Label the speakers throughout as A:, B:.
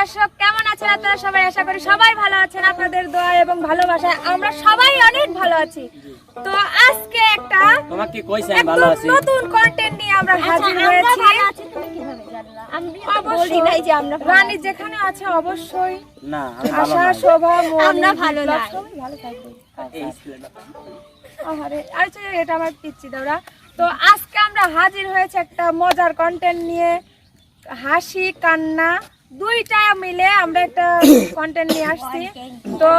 A: দর্শক কেমন আছেন আপনারা সবাই? আশা করি সবাই ভালো আছেন। আপনাদের দোয়া এবং ভালোবাসায় আমরা সবাই অনেক ভালো আছি। তো আজকে একটা
B: তোমাকে কি কইছে আমি ভালো আছি
A: নতুন কন্টেন্ট নিয়ে আমরা হাজির হয়েছি। অবশ্যই। যে আমরা রানী যেখানে আছে অবশ্যই।
B: না
A: আশা শোভা
C: আমরা ভালো না।
A: সবাই ভালো থাকবে
B: এই ছেলেটা
A: আহারে আর হচ্ছে এটা আমার পিচ্ছি তো আজকে আমরা হাজির হয়েছে একটা মজার কন্টেন্ট নিয়ে। হাসি কান্না দুইটা মিলে আমরা একটা কন্টেন্ট নিয়ে আসছি। তো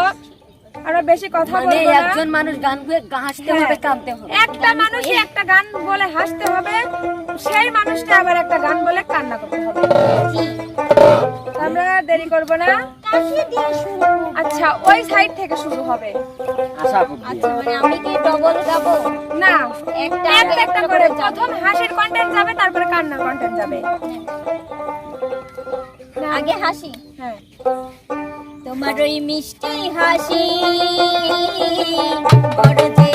A: আমরা বেশি কথা
C: মানে
A: বলব না।
C: একজন মানুষ গান গুয়ে হাসতে হবে
A: হ্যাঁ।
C: কাঁদতে হবে।
A: একটা মানুষই একটা গান বলে হাসতে হবে সেই মানুষটা আবার একটা গান বলে কান্না করতে হবে। আমরা দেরি করব না। আচ্ছা ওই সাইড থেকে শুরু হবে।
B: আশা
C: আচ্ছা মানে আমি কি ডবল গাবো
A: না
C: একটা
A: একটা একটা করে প্রথম হাসির কন্টেন্ট যাবে তারপরে কান্নার কন্টেন্ট যাবে।
C: আগে হাসি।
A: হ্যাঁ।
C: তোমার ওই মিষ্টি হাসি বড় যে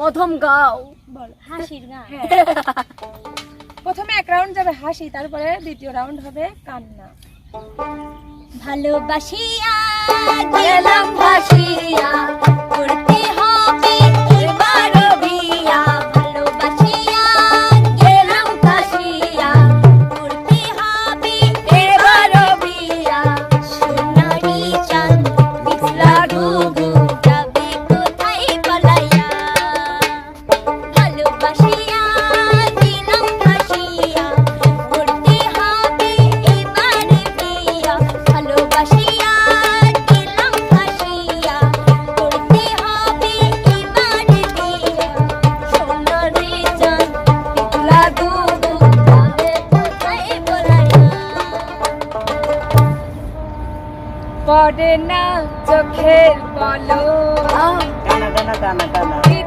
C: প্রথম গাও।
A: বলো।
C: হাসির গান।
A: হ্যাঁ। প্রথমে এক রাউন্ড যাবে হাসি তারপরে দ্বিতীয় রাউন্ড হবে কান্না।
C: ভালোবাসিয়া গেলাম ভাসিয়া।
A: 干了，
C: 干了。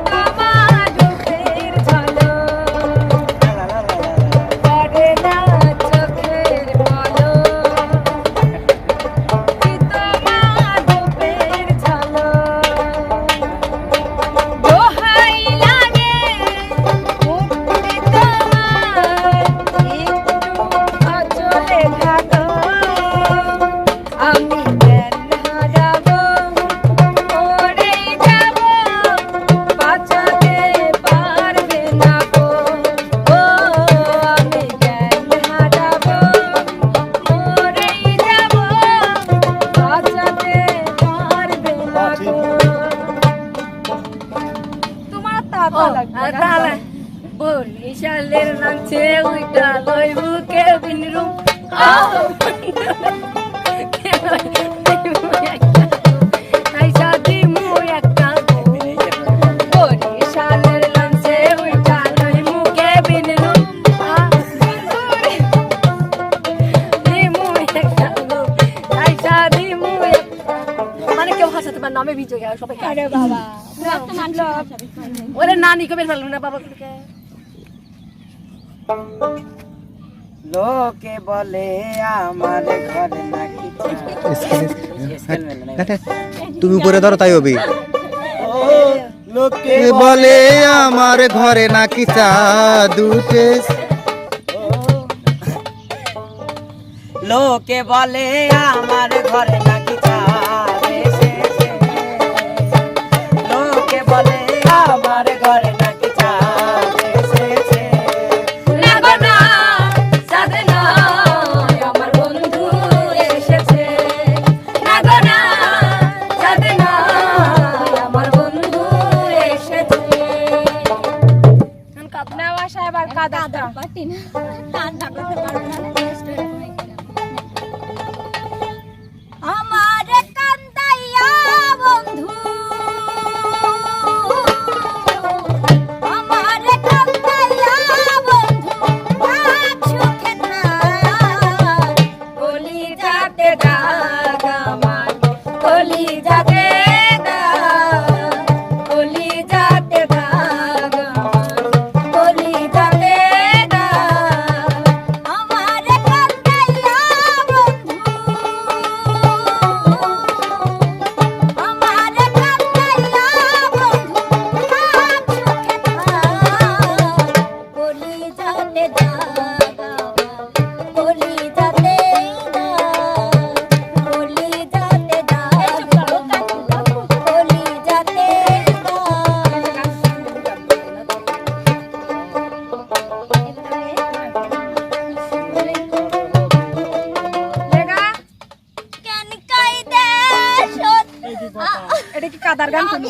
C: উইটা লই মুকে বিনরুম দিমু একটা তাই সাদি মু মানে কেউ হাসাতে পারে নামে ভিজে গেল সবাই
A: আরে বাবা।
C: ওরে কবে ফেলব না বাবা
B: লোকে বলে আমার ঘরে নাকি
D: তুমি উপরে ধরো তাই হবে।
B: লোকে
D: বলে আমার ঘরে নাকি চাঁদ উঠে
B: লোকে বলে আমার ঘরে নাকি চাঁদ
A: কাদা
C: পারতি না, কাদা করতে
A: কাদার গান তুমি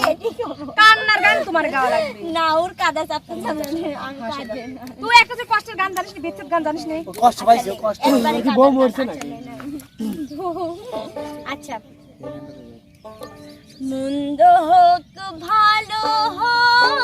A: কান্নার গান তোমার গাওয়া লাগবে।
C: না ওর কাদা চাপতে
A: তুই কষ্টের গান জানিস না বিচ্ছেদ গান জানিস না?
B: কষ্ট কষ্ট।
C: বউ মরছে আচ্ছা। মন্দ হোক ভালো হোক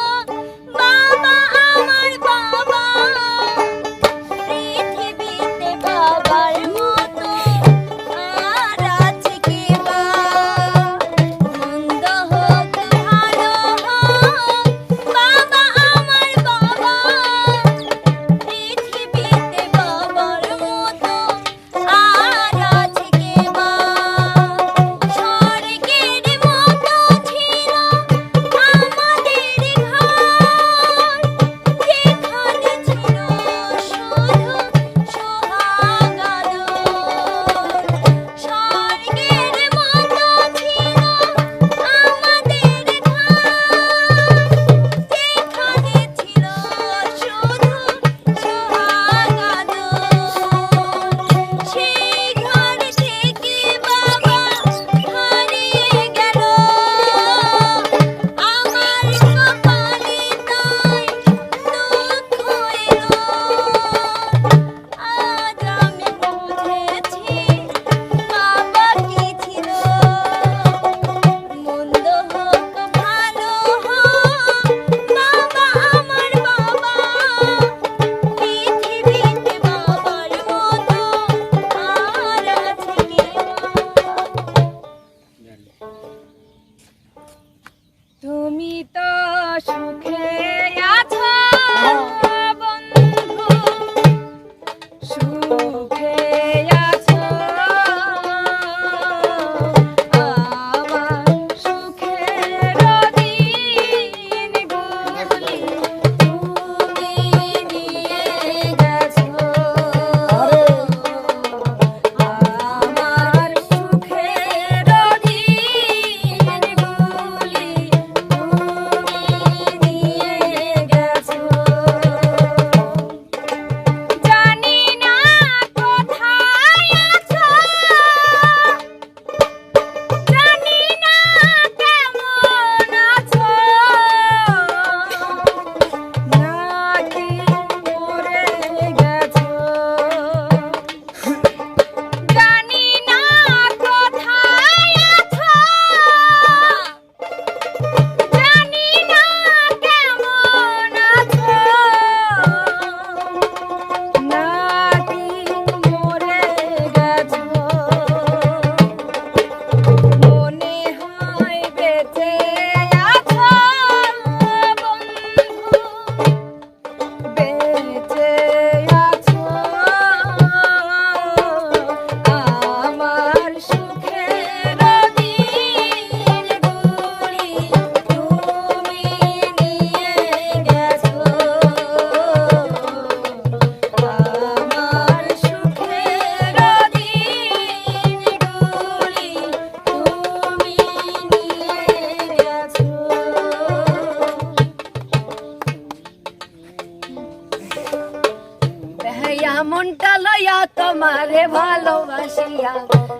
C: তোমারে ভালোবাসিয়া।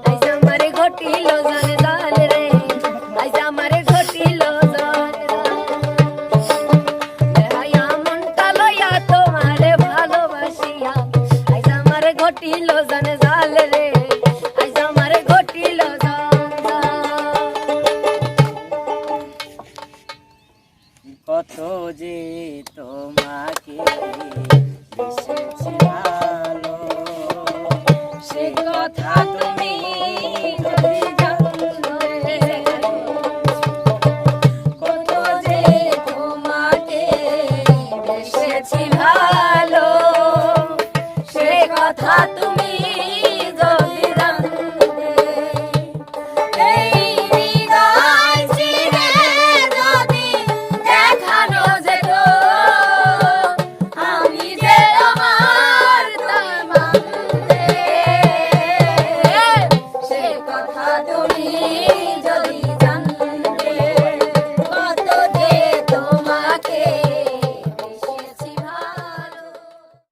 C: আইজ আমার ঘটিল জল জল রে। আইজ আমার ঘটিল জল হায়া মনটা লইয়া তোমারে ভালোবাসিয়া। আইজ আমার ঘটিল জল